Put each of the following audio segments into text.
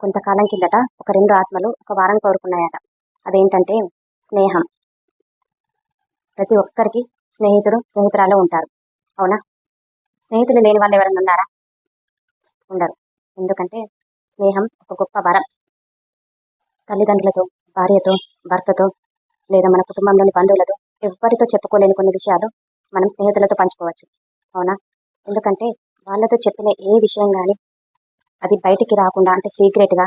కొంతకాలం కిందట ఒక రెండు ఆత్మలు ఒక వారం కోరుకున్నాయట. అదేంటంటే స్నేహం. ప్రతి ఒక్కరికి స్నేహితుడు స్నేహితురాలు ఉంటారు. అవునా? స్నేహితులు లేని వాళ్ళు ఎవరైనా ఉన్నారా? ఉండరు. ఎందుకంటే స్నేహం ఒక గొప్ప వరం. తల్లిదండ్రులతో భార్యతో భర్తతో లేదా మన కుటుంబంలోని బంధువులతో ఎవరితో చెప్పుకోలేని కొన్ని విషయాలు మనం స్నేహితులతో పంచుకోవచ్చు. అవునా? ఎందుకంటే వాళ్ళతో చెప్పిన ఏ విషయం కానీ అది బయటికి రాకుండా అంటే సీక్రెట్గా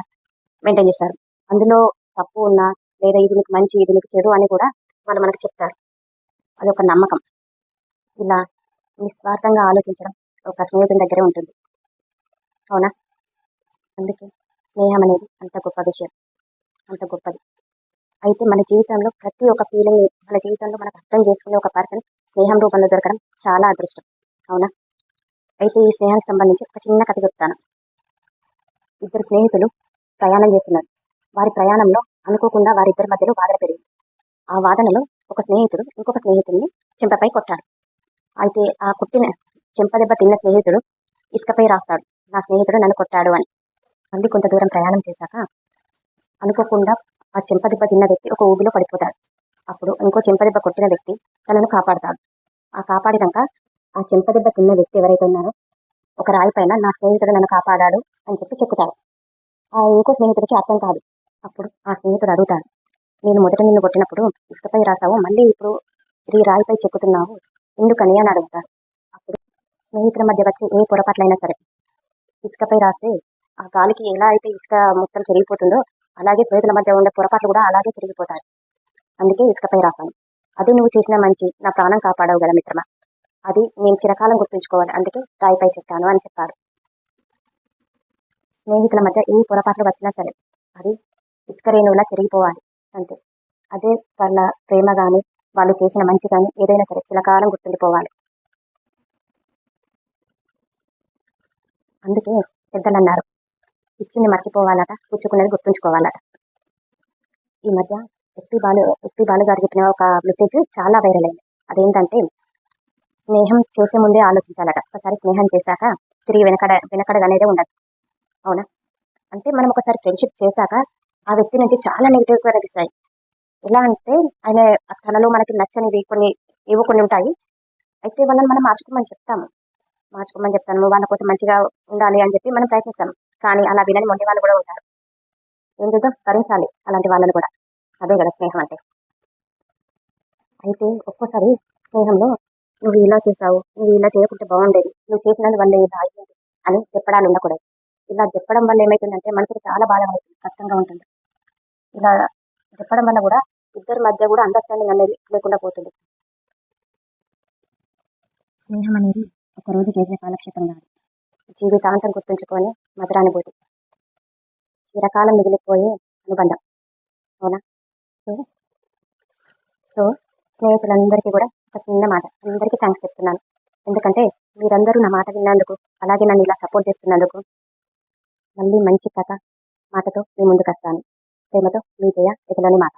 మెయింటైన్ చేస్తారు. అందులో తప్పు ఉన్నా లేదా ఇది నీకు మంచి ఇది నీకు చెడు అని కూడా వాళ్ళు మనకు చెప్తారు. అది ఒక నమ్మకం. ఇలా నిస్వార్థంగా ఆలోచించడం ఒక స్నేహితుని దగ్గరే ఉంటుంది. అవునా? అందుకే స్నేహం అనేది అంత గొప్ప విషయం. అంత గొప్పది. అయితే మన జీవితంలో ప్రతి ఒక్క ఫీలింగ్ మన జీవితంలో మనకు అర్థం చేసుకునే ఒక పర్సన్ స్నేహం రూపంలో దొరకడం చాలా అదృష్టం. అవునా? అయితే ఈ స్నేహానికి సంబంధించి ఒక చిన్న కథ చెప్తాను. ఇద్దరు స్నేహితులు ప్రయాణం చేస్తున్నారు. వారి ప్రయాణంలో అనుకోకుండా వారిద్దరి మధ్యలో వాదన పెరిగింది ఆ వాదనలో ఒక స్నేహితుడు ఇంకొక స్నేహితుడిని చెంపపై కొట్టాడు. అయితే ఆ కొట్టిన చెంపదెబ్బ తిన్న స్నేహితుడు ఇసుకపై రాస్తాడు. నా స్నేహితుడు నన్ను కొట్టాడు అని. మళ్ళీ కొంత దూరం ప్రయాణం చేశాక అనుకోకుండా ఆ చెంపదెబ్బ తిన్న వ్యక్తి ఒక ఊబిలో పడిపోతాడు. అప్పుడు ఇంకో చెంపదెబ్బ కొట్టిన వ్యక్తి తనను కాపాడుతాడు. ఆ కాపాడినాక ఆ చెంపదెబ్బ తిన్న వ్యక్తి ఎవరైతే ఉన్నారో ఒక రాయి పైన నా స్నేహితుడు నన్ను కాపాడాడు అని చెప్పి చెప్పుతాడు ఆ ఇంకో స్నేహితుడికి అర్థం కాదు. అప్పుడు ఆ స్నేహితుడు అడుగుతాడు. నేను మొదట నిన్ను కొట్టినప్పుడు ఇసుకపై రాసావు మళ్ళీ ఇప్పుడు ఈ రాయిపై చెక్కుతున్నావు. ఎందుకని? అని అడుగుతాడు అప్పుడు స్నేహితుల మధ్య వచ్చే ఏ పొరపాట్లైనా సరే ఇసుకపై రాస్తే ఆ గాలికి ఎలా అయితే ఇసుక మొత్తం చెరిగిపోతుందో అలాగే స్నేహితుల మధ్య ఉండే పొరపాట్లు కూడా అలాగే చెరిగిపోతాయి. అందుకే ఇసుకపై రాశాను. అది నువ్వు చేసిన మంచి నా ప్రాణం కాపాడవు కదా మిత్రమా? అది నేను చిరకాలం గుర్తుంచుకోవాలి. అందుకే రాయిపై చెప్తాను అని చెప్పాడు స్నేహితుల మధ్య ఏ పొరపాట్లు వచ్చినా సరే అది ఇసుకరేణువులా చెరిగిపోవాలి అంతే. అదే వాళ్ళ ప్రేమ కానీ వాళ్ళు చేసిన మంచి కానీ ఏదైనా సరే చిరకాలం గుర్తుండిపోవాలి. అందుకే పెద్దలు అన్నారు ఇచ్చింది మర్చిపోవాలట పుచ్చుకున్నది గుర్తుంచుకోవాలట. ఈ మధ్య ఎస్పీ బాలు ఎస్పీ బాలు గారు చెప్పిన ఒక మెసేజ్ చాలా వైరల్ అయింది. అదేంటంటే స్నేహం చేసే ముందే ఆలోచించాలట. ఒకసారి స్నేహం చేశాక తిరిగి వెనకడ వెనకడగా అనేది ఉండదు అవునా? అంటే మనం ఒకసారి ఫ్రెండ్షిప్ చేశాక ఆ వ్యక్తి నుంచి చాలా నెగిటివ్గా కనిపిస్తాయి. ఎలా అంటే ఆయన తనలో మనకి నచ్చనివి కొన్ని ఏవో కొన్ని ఉంటాయి. అయితే వాళ్ళని మనం మార్చుకోమని చెప్తాము. మార్చుకోమని చెప్తాను వాళ్ళ కోసం మంచిగా ఉండాలి అని చెప్పి మనం ప్రయత్నిస్తాం కానీ అలా వినని మొండి వాళ్ళు కూడా ఉంటారు. ఏం చేద్దాం? భరించాలి అలాంటి వాళ్ళని కూడా. అదే కదా స్నేహం అంటే. అయితే ఒక్కోసారి స్నేహంలో నువ్వు ఇలా చేసావు నువ్వు ఇలా చేయకుంటే బాగుండేది నువ్వు చేసినందు వల్ల ఇలా అయ్యింది అని చెప్పడాలు ఉండకూడదు. ఇలా చెప్పడం వల్ల ఏమవుతుందంటే మనసుకు చాలా బాధ అవుతుంది కష్టంగా ఉంటుంది. ఇలా చెప్పడం వల్ల కూడా ఇద్దరి మధ్య కూడా అండర్స్టాండింగ్ అనేది లేకుండా పోతుంది. స్నేహం అనేది ఒక రోజు చేసే కాలక్షేపం కాదు. జీవితాంతం గుర్తుంచుకొని మధురానుభూతి. చిరకాలం మిగిలిపోయే అనుబంధం. అవునా? సో సో స్నేహితులందరికీ కూడా ఒక చిన్న మాట అందరికీ థ్యాంక్స్ చెప్తున్నాను. ఎందుకంటే మీరందరూ నా మాట విన్నందుకు అలాగే నన్ను ఇలా సపోర్ట్ చేస్తున్నందుకు మళ్ళీ మంచి కథ మాటతో మీ ముందుకు వస్తాను. ప్రేమతో మీ జయ ఇతలోని మాట.